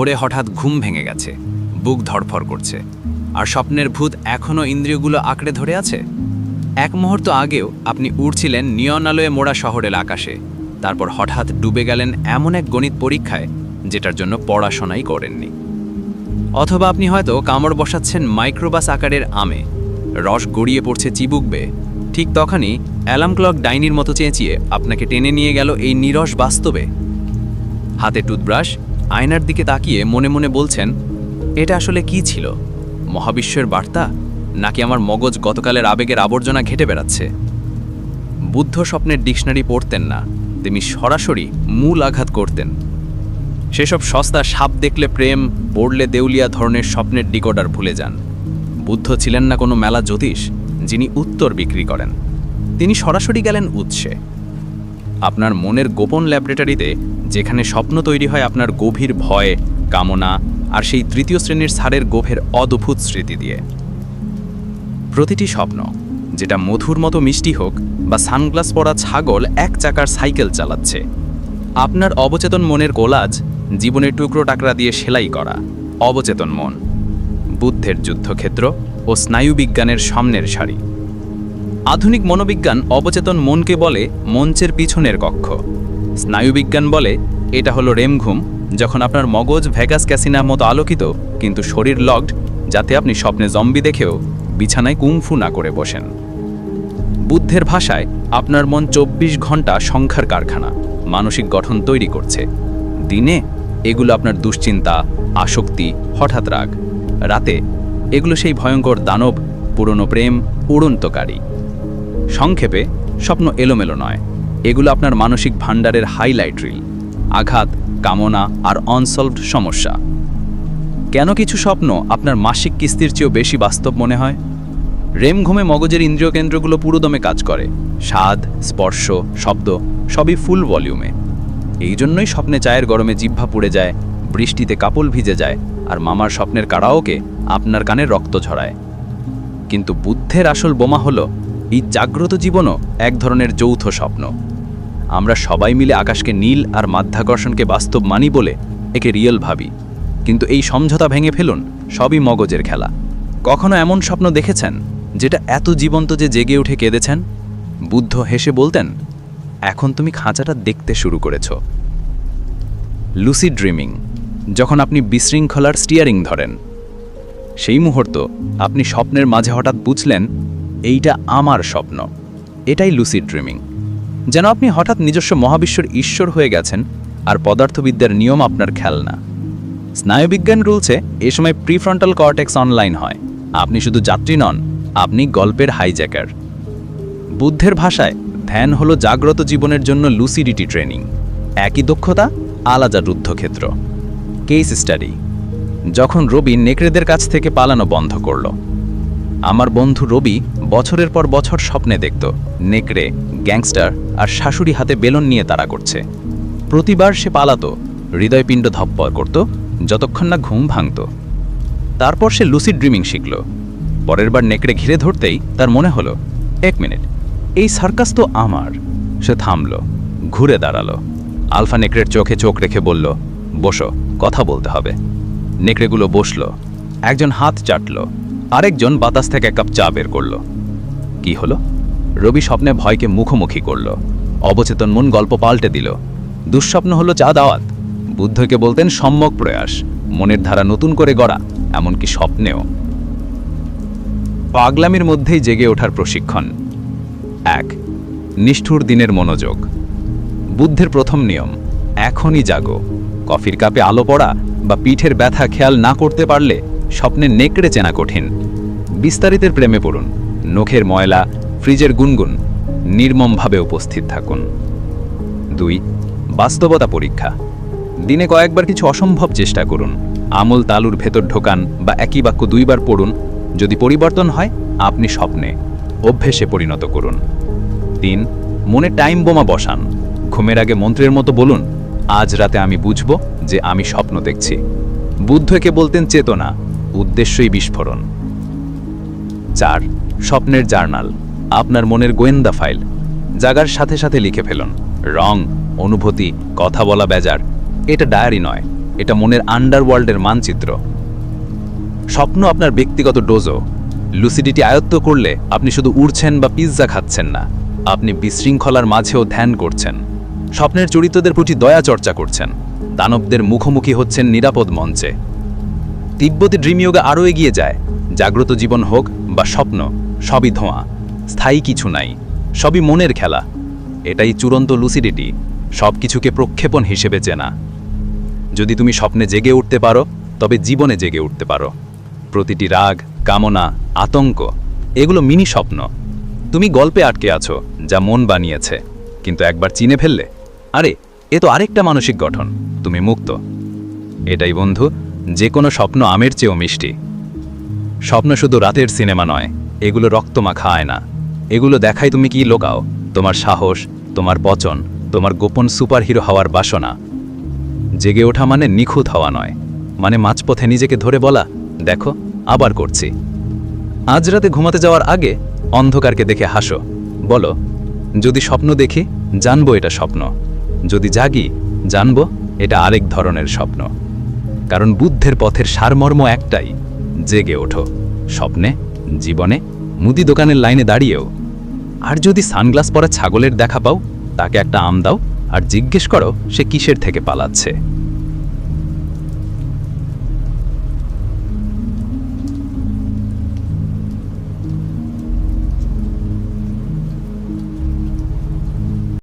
ভোরে হঠাৎ ঘুম ভেঙে গেছে, বুক ধড়ফড় করছে। আর স্বপ্নের ভূত এখনও ইন্দ্রিয়গুলো আঁকড়ে ধরে আছে? এক মুহূর্ত আগেও আপনি উড়ছিলেন নিয়ন আলোয় মোড়া শহরের আকাশে, তারপর হঠাৎ ডুবে গেলেন এমন এক গণিত পরীক্ষায়, যেটার জন্য পড়াশোনাই করেননি। অথবা আপনি হয়তো কামড় বসাচ্ছেন মাইক্রোবাস আকারের আমে, রস গড়িয়ে পড়ছে চিবুক বেয়ে। ঠিক তখনই অ্যালার্ম ক্লক ডাইনির মতো চেঁচিয়ে আপনাকে টেনে নিয়ে গেল এই নিরস বাস্তবে। হাতে টুথব্রাশ আয়নার দিকে তাকিয়ে মনে মনে বলছেন, এটা আসলে কি ছিল? মহাবিশ্বের বার্তা? নাকি আমার মগজ গতকালের আবেগের আবর্জনা ঘেটে বেড়াচ্ছে? বুদ্ধ স্বপ্নের ডিকশনারি পড়তেন না, তিনি সরাসরি মূল আঘাত করতেন। সেসব সস্তা সাপ দেখলে প্রেম, পড়লে দেউলিয়া ধরনের স্বপ্নের ডিকোডার ভুলে যান। বুদ্ধ ছিলেন না কোনো মেলা জ্যোতিষ, যিনি উত্তর বিক্রি করেন। তিনি সরাসরি গেলেন উৎসে। আপনার মনের গোপন ল্যাবরেটরিতে, যেখানে স্বপ্ন তৈরি হয় আপনার গভীর ভয়, কামনা, আর সেই তৃতীয় শ্রেণির সারের গোভের অদ্ভুত স্মৃতি দিয়ে। প্রতিটি স্বপ্ন, যেটা মধুর মতো মিষ্টি হোক বা সানগ্লাস পরা ছাগল এক চাকার সাইকেল চালাচ্ছে, আপনার অবচেতন মনের কোলাজ, জীবনের টুকরো টাকরা দিয়ে সেলাই করা, অবচেতন মন, বুদ্ধের যুদ্ধক্ষেত্র ও স্নায়ুবিজ্ঞানের সামনের সারি। আধুনিক মনোবিজ্ঞান অবচেতন মনকে বলে মঞ্চের পিছনের কক্ষ। স্নায়ুবিজ্ঞান বলে এটা হলো রেমঘুম যখন আপনার মগজ ভেগাস ক্যাসিনার মতো আলোকিত, কিন্তু শরীর লগড যাতে আপনি স্বপ্নে জম্বি দেখেও বিছানায় কুংফু না করে বসেন। বুদ্ধের ভাষায়, আপনার মন চব্বিশ ঘণ্টা সংখ্যার কারখানা, মানসিক গঠন তৈরি করছে। দিনে এগুলো আপনার দুশ্চিন্তা, আসক্তি, হঠাৎ রাগ। রাতে এগুলো সেই ভয়ঙ্কর দানব, পুরনো প্রেম, উড়ন্তকারী। সংক্ষেপে, স্বপ্ন এলোমেলো নয়। এগুলো আপনার মানসিক ভাণ্ডারের হাইলাইট রিল। আঘাত, কামনা আর অনসলভড সমস্যা। কেন কিছু স্বপ্ন আপনার মাসিক কিস্তির চেয়েও বেশি বাস্তব মনে হয়? রেম ঘুমে মগজের ইন্দ্রিয় কেন্দ্রগুলো পুরোদমে কাজ করে। স্বাদ, স্পর্শ, শব্দ, সবই ফুল ভলিউমে। এই জন্যই স্বপ্নে চায়ের গরমে জিহ্বা পুড়ে যায়, বৃষ্টিতে কাপল ভিজে যায়, আর মামার স্বপ্নের কারাওকে আপনার কানে রক্ত ঝরায়। কিন্তু বুদ্ধের আসল বোমা হলো এই জাগ্রত জীবনও এক ধরনের যৌথ স্বপ্ন। আমরা সবাই মিলে আকাশকে নীল আর মাধ্যাকর্ষণকে বাস্তব মানি বলে একে রিয়েল ভাবি। কিন্তু এই সমঝোতা ভেঙে ফেলুন সবই মগজের খেলা। কখনো এমন স্বপ্ন দেখেছেন যেটা এত জীবন্ত যে জেগে উঠে কেঁদেছেন? বুদ্ধ হেসে বলতেন, এখন তুমি খাঁচাটা দেখতে শুরু করেছ। লুসি ড্রিমিং, যখন আপনি বিশৃঙ্খলার স্টিয়ারিং ধরেন, সেই মুহূর্ত আপনি স্বপ্নের মাঝে হঠাৎ বুঝলেন এইটা আমার স্বপ্ন। এটাই লুসিড ড্রিমিং। যেন আপনি হঠাৎ নিজস্ব মহাবিশ্বর ঈশ্বর হয়ে গেছেন আর পদার্থবিদ্যার নিয়ম আপনার খেলনা। স্নায়ুবিজ্ঞান রুলছে এ সময় প্রিফ্রন্টাল কর্টেক্স অনলাইন হয়। আপনি শুধু যাত্রী নন, আপনি গল্পের হাইজ্যাকার। বুদ্ধের ভাষায়, ধ্যান হলো জাগ্রত জীবনের জন্য লুসিডিটি ট্রেনিং। একই দক্ষতা, আলাদা রুদ্ধক্ষেত্র কেস স্টাডি। যখন রবি নেকড়েদের কাছ থেকে পালানো বন্ধ করল আমার বন্ধু রবি বছরের পর বছর স্বপ্নে দেখত। নেকড়ে, গ্যাংস্টার আর শাশুড়ি হাতে বেলন নিয়ে তাড়া করছে। প্রতিবার সে পালাতো, হৃদয়পিণ্ড ধপ্পর করত, যতক্ষণ না ঘুম ভাঙত। তারপর সে লুসিড ড্রিমিং শিখল। পরের বার নেকড়ে ঘিরে ধরতেই তার মনে হলো, এক মিনিট, এই সার্কাস তো আমার। সে থামল, ঘুরে দাঁড়াল। আলফা নেকড়ের চোখে চোখ রেখে বলল, বসো, কথা বলতে হবে। নেকড়েগুলো বসল, একজন হাত চাটল। আরেকজন বাতাস থেকে এক কাপ চা বের করল। কি হলো? রবি স্বপ্নে ভয়কে মুখোমুখি করল। অবচেতন মন গল্প পাল্টে দিল। দুঃস্বপ্ন হলো চা দাওয়াত বুদ্ধকে বলতেন সম্যক প্রয়াস। মনের ধারা নতুন করে গড়া, এমনকি স্বপ্নেও। পাগলামির মধ্যেই জেগে ওঠার প্রশিক্ষণ। এক, নিষ্ঠুর দিনের মনোযোগ। বুদ্ধের প্রথম নিয়ম, এখনই জাগো। কফির কাপে আলো পড়া বা পিঠের ব্যথা খেয়াল না করতে পারলে স্বপ্নে নেকড়ে চেনা কঠিন। বিস্তারিতের প্রেমে পড়ুন। নখের ময়লা, ফ্রিজের গুনগুন, নির্মমভাবে উপস্থিত থাকুন। দুই, বাস্তবতা পরীক্ষা। দিনে কয়েকবার কিছু অসম্ভব চেষ্টা করুন। আমল তালুর ভেতর ঢোকান বা একই বাক্য দুইবার পড়ুন। যদি পরিবর্তন হয়, আপনি স্বপ্নে, অভ্যেসে পরিণত করুন। তিন, মনে টাইম বোমা বসান। ঘুমের আগে মন্ত্রের মতো বলুন, আজ রাতে আমি বুঝব যে আমি স্বপ্ন দেখছি। বুদ্ধকে বলতেন চেতনা। উদ্দেশ্যই বিস্ফোরণ। চার স্বপ্নের জার্নাল, আপনার মনের গোয়েন্দা ফাইল, জাগার সাথে সাথে লিখে ফেলুন। রং, অনুভূতি, কথা বলা বেজার, এটা ডায়েরি নয়, এটা মনের আন্ডারওয়ার্ল্ডের মানচিত্র। স্বপ্ন আপনার ব্যক্তিগত ডোজো লুসিডিটি আয়ত্ত করলে আপনি শুধু উড়ছেন বা পিৎজা খাচ্ছেন না, আপনি বিশৃঙ্খলার মাঝেও ধ্যান করছেন। স্বপ্নের চরিত্রদের প্রতি দয়া চর্চা করছেন, দানবদের মুখোমুখি হচ্ছেন নিরাপদ মঞ্চে। তিব্বতী ড্রিময়োগা আরও এগিয়ে যায়। জাগ্রত জীবন হোক বা স্বপ্ন, সবই ধোঁয়া, স্থায়ী কিছু নাই, সবই মনের খেলা। এটাই চূড়ান্ত লুসিডিটি সব কিছুকে প্রক্ষেপণ হিসেবে চেনা। যদি তুমি স্বপ্নে জেগে উঠতে পারো, তবে জীবনে জেগে উঠতে পারো। প্রতিটি রাগ, কামনা, আতঙ্ক, এগুলো মিনি স্বপ্ন। তুমি গল্পে আটকে আছো, যা মন বানিয়েছে, কিন্তু একবার চিনে ফেললে? আরে, এ তো আরেকটা মানসিক গঠন, তুমি মুক্ত। এটাই বন্ধু যে কোনো স্বপ্ন আমের চেয়েও মিষ্টি। স্বপ্ন শুধু রাতের সিনেমা নয়, এগুলো রক্তমাখা আয় না এগুলো দেখায় তুমি কি লোকাও, তোমার সাহস, তোমার পচন তোমার গোপন সুপারহিরো হওয়ার বাসনা। জেগে ওঠা মানে নিখুঁত হওয়া নয় মানে মাঝপথে নিজেকে ধরে বলা, দেখো, আবার করছি। আজ রাতে ঘুমাতে যাওয়ার আগে অন্ধকারকে দেখে হাসো। বলো, যদি স্বপ্ন দেখি, জানব এটা স্বপ্ন। যদি জাগি, জানব এটা আরেক ধরনের স্বপ্ন। কারণ বুদ্ধের পথের সারমর্ম একটাই, জেগে ওঠো। স্বপ্নে, জীবনে, মুদি দোকানের লাইনে দাঁড়িয়েও। আর যদি সানগ্লাস পরা ছাগলের দেখা পাও, তাকে একটা আম দাও, আর জিজ্ঞেস করো সে কিসের থেকে পালাচ্ছে।